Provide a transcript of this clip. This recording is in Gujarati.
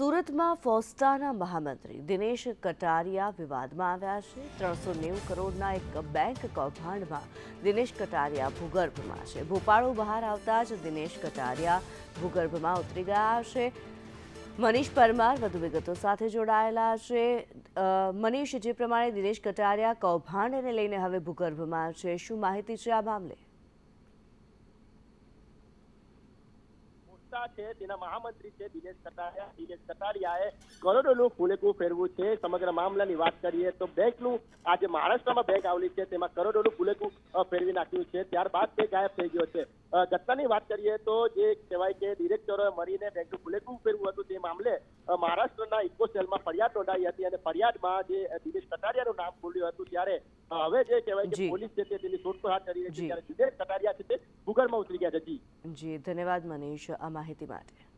સુરતમાં ફોસ્ટાના મહામંત્રી દિનેશ કટારિયા વિવાદમાં આવ્યા છે. ત્રણસો નેવું કરોડના એક બેંક કૌભાંડમાં દિનેશ કટારિયા ભૂગર્ભમાં છે. ભોપાળો બહાર આવતા જ દિનેશ કટારિયા ભૂગર્ભમાં ઉતરી ગયા છે. મનીષ પરમાર વધુ વિગતો સાથે જોડાયેલા છે. મનીષ, જે પ્રમાણે દિનેશ કટારિયા કૌભાંડને લઈને હવે ભૂગર્ભમાં છે, શું માહિતી છે આ મામલે? મોટા છે, તેના મહામંત્રી છે, દિનેશ કટારિયા. દિનેશ કટારિયાએ કરોડોનું ફૂલેકું ફેરવું છે. સમગ્ર મામલાની વાત કરીએ તો બેંકનું આજે મહારાષ્ટ્રમાં બેંક આવેલી છે. તેમાં કરોડોનું ફૂલેકું ફેરવી નાખ્યું છે. ત્યારબાદ તે ગાયબ થઈ ગયો છે. ઘટનાની વાત કરીએ તો જે કહેવાય કે ડિરેક્ટરોએ મળીને બેંકનું ફૂલેકું ફેરવું હતું તે મામલે મહારાષ્ટ્રના ઇકોસેલમાં ફરિયાદ નોંધાઈ હતી અને ફરિયાદમાં જે દિનેશ કટારિયાનું નામ બોલ્યું હતું ત્યારે હવે જે કહેવાય કે પોલીસ છે તે તેની શોધખોળ હાથ કરી રહી છે ત્યારે દિનેશ કટારિયા છે તે ભૂગર્ભમાં ઉતરી ગયા છે. જી. જી ધન્યવાદ મનીષ આ માહિતી માટે.